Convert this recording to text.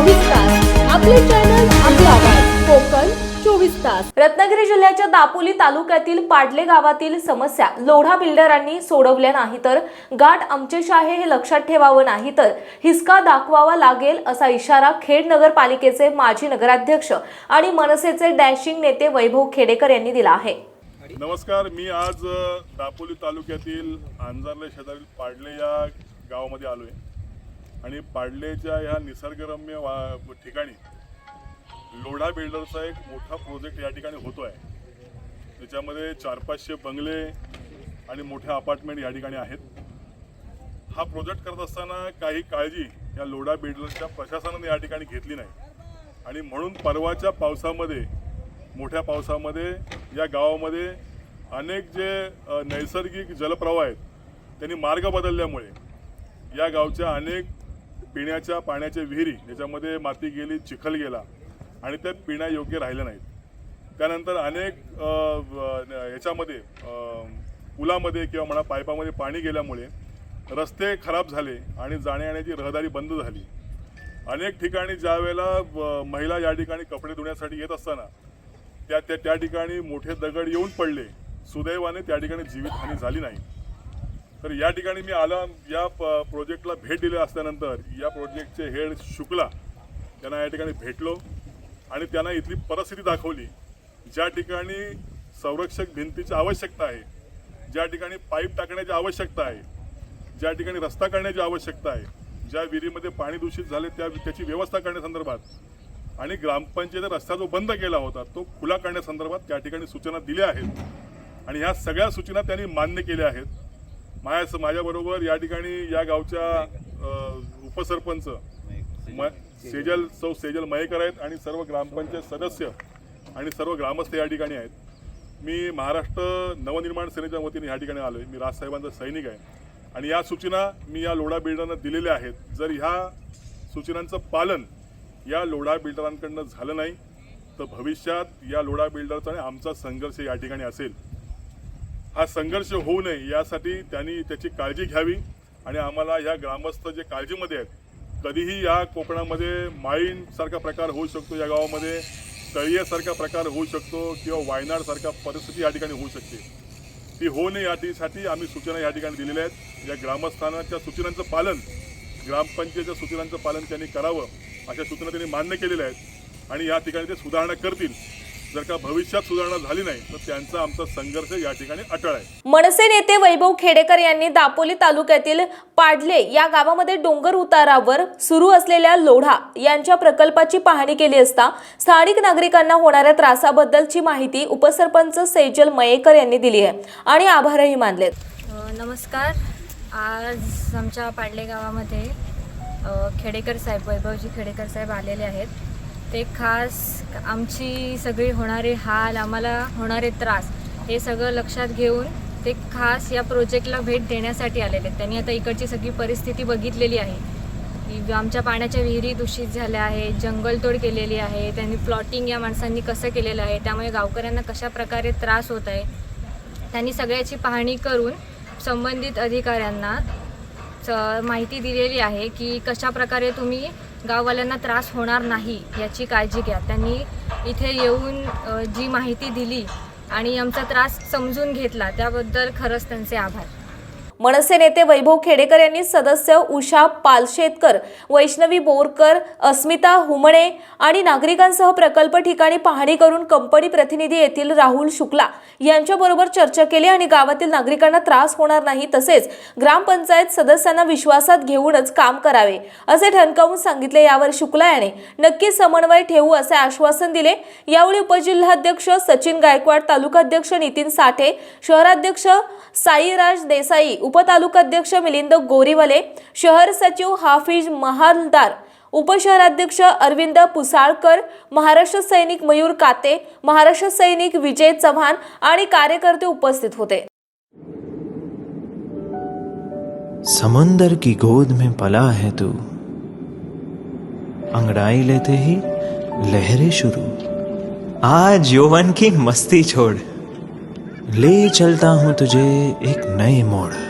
चोवीस तास. आपले चॅनल आपला कोकण चोवीस तास. रत्नागिरी जिल्ह्याच्या दापोली तालुक्यातील पाडले गावातील समस्या. लोढा बिल्डरांनी सोडवल्या नाही तर गाठ आमचेच आहे हे लक्षात ठेवावं नाही तर हिसका दाखवावा लागेल असा इशारा खेड नगरपालिकेचे माजी नगराध्यक्ष आणि मनसेचे डॅशिंग नेते वैभव खेडेकर यांनी दिला आहे. नमस्कार मी आज दापोली तालुक्यातील अंजारले शेजारील पाडले या गावामध्ये आलो आहे आणि पाडलेच्या ह्या निसर्गरम्य वा ठिकाणी लोढा बिल्डरचा एक मोठा प्रोजेक्ट या ठिकाणी होतो आहे त्याच्यामध्ये चार पाचशे बंगले आणि मोठे अपार्टमेंट या ठिकाणी आहेत. हा प्रोजेक्ट करत असताना काही काळजी या लोढा बिल्डरच्या प्रशासनाने या ठिकाणी घेतली नाही. आणि म्हणून परवाच्या पावसामध्ये मोठ्या पावसामध्ये या गावामध्ये अनेक जे नैसर्गिक जलप्रवाह आहेत त्यांनी मार्ग बदलल्यामुळे या गावच्या अनेक पिण्याच्या पाण्याच्या विहिरी ज्याच्यामध्ये माती गेली चिखल गेला आणि त्या पिण्यायोग्य राहिल्या नाहीत. त्यानंतर अनेक ह्याच्यामध्ये याच्यामध्ये पुलामध्ये किंवा म्हणा पाईपामध्ये पाणी गेल्यामुळे रस्ते खराब झाले आणि जाण्यायेण्याची रहदारी बंद झाली. अनेक ठिकाणी ज्या वेळेला व- महिला या ठिकाणी कपडे धुण्यासाठी येत असताना त्या त्या त्या ठिकाणी मोठे दगड येऊन पडले. सुदैवाने त्या ठिकाणी जीवितहानी झाली नाही. तर या ठिकाणी मी आला या प- प्रोजेक्टला भेट दिली असल्यानंतर या प्रोजेक्टचे हेड शुक्ला त्यांना या ठिकाणी भेटलो आणि त्यांना इथली परिस्थिती दाखवली ज्या ठिकाणी संरक्षक भिंतीची आवश्यकता आहे ज्या ठिकाणी पाईप टाकण्याची आवश्यकता आहे ज्या ठिकाणी रस्ता करण्याची आवश्यकता आहे ज्या विहिरीमध्ये पाणी दूषित झाले त्या त्याची व्यवस्था करण्यासंदर्भात आणि ग्रामपंचायत रस्ता जो बंद केला होता तो खुला करण्यासंदर्भात त्या ठिकाणी सूचना दिल्या आहेत. आणि ह्या सगळ्या सूचना त्यांनी मान्य केल्या आहेत. माझ्या माझ्याबरोबर या ठिकाणी या गावच्या उपसरपंच म सेजल सौ सेजल मयेकर आहेत आणि सर्व ग्रामपंचायत सदस्य आणि सर्व ग्रामस्थ या ठिकाणी आहेत. मी महाराष्ट्र नवनिर्माण सेनेच्या वतीने या ठिकाणी आलो आहे मी राजसाहेबांचा सैनिक आहे. आणि या सूचना मी या लोढा बिल्डरना दिलेल्या आहेत. जर ह्या सूचनांचं पालन या लोढा बिल्डरांकडनं झालं नाही तर भविष्यात या लोढा बिल्डरचा आणि आमचा संघर्ष या ठिकाणी असेल. हा संघर्ष होऊ नये यासाठी त्यांनी त्याची काळजी घ्यावी आणि आम्हाला ह्या ग्रामस्थ जे काळजीमध्ये आहेत कधीही या कोकणामध्ये माईन प्रकार होऊ शकतो या गावामध्ये तळीयासारखा प्रकार होऊ शकतो किंवा वायनाडसारखा परिस्थिती या ठिकाणी होऊ शकते. ती होऊ नये यासाठी आम्ही सूचना या ठिकाणी दिलेल्या आहेत. या ग्रामस्थानाच्या सूचनांचं पालन ग्रामपंचायतच्या सूचनांचं पालन त्यांनी करावं अशा सूचना त्यांनी मान्य केलेल्या आहेत आणि या ठिकाणी ते सुधारणा करतील. जर का भविष्यात सुधारणा झाली नाही तर त्यांचा आमचा संघर्ष या ठिकाणी अटळ आहे. मनसे नेते वैभव खेडेकर यांनी दापोली तालुक्यातील पाडले या गावामध्ये डोंगर उतारावर सुरू असलेल्या लोढा यांच्या प्रकल्पाची पाहणी केली असता स्थानिक नागरिकांना होणाऱ्या त्रासाबद्दलची माहिती उपसरपंच सेजल मयेकर यांनी दिली आहे. आणि आभारही मानलेत. अ, नमस्कार. आज आमच्या पाडले गावामध्ये अ, खेडेकर साहेब वैभवजी खेडेकर साहेब आलेले आहेत. ते खास आमची सगळी होणारे हाल आम्हाला होणारे त्रास हे सगळं लक्षात घेऊन ते खास या प्रोजेक्टला भेट देण्यासाठी आलेले आहेत. त्यांनी आता इकडची सगळी परिस्थिती बघितलेली आहे. की आमच्या पाण्याच्या विहिरी दूषित झाल्या आहेत जंगलतोड केलेली आहे त्यांनी प्लॉटिंग या माणसांनी कसं केलेलं आहे त्यामुळे गावकऱ्यांना कशा प्रकारे त्रास होत आहे त्यांनी सगळ्याची पाहणी करून संबंधित अधिकाऱ्यांना माहिती दिलेली आहे की कशा प्रकारे तुम्ही गाववाल्यांना त्रास होणार नाही याची काळजी घ्या. त्यांनी इथे येऊन जी माहिती दिली आणि आमचा त्रास समजून घेतला त्याबद्दल खरंच त्यांचे आभार. मनसे नेते वैभव खेडेकर यांनी सदस्य उषा पालशेतकर वैष्णवी बोरकर अस्मिता हुमणे आणि नागरिकांसह प्रकल्प ठिकाणी पाहणी करून कंपनी प्रतिनिधी येथील राहुल शुक्ला यांच्याबरोबर चर्चा केली आणि गावातील नागरिकांना त्रास होणार नाही तसेच ग्रामपंचायत सदस्यांना विश्वासात घेऊनच काम करावे असे ठणकावून सांगितले. यावर शुक्ला याने नक्की समन्वय ठेवू असे आश्वासन दिले. यावेळी उपजिल्हाध्यक्ष सचिन गायकवाड तालुकाध्यक्ष नितीन साठे शहराध्यक्ष साईराज देसाई उपतालुकाध्यक्ष मिलिंद गोरीवले शहर सचिव हाफिज महालदार उपशहराध्यक्ष अरविंद पुसाळकर महाराष्ट्र सैनिक मयूर काते महाराष्ट्र सैनिक विजय चव्हाण आणि कार्यकर्ते उपस्थित होते. समंदर की गोद में पला है तू। अंगड़ाई लेते ही लहरें शुरू। आज यौवन की मस्ती छोड़। ले चलता हूं तुझे एक नए मोड़।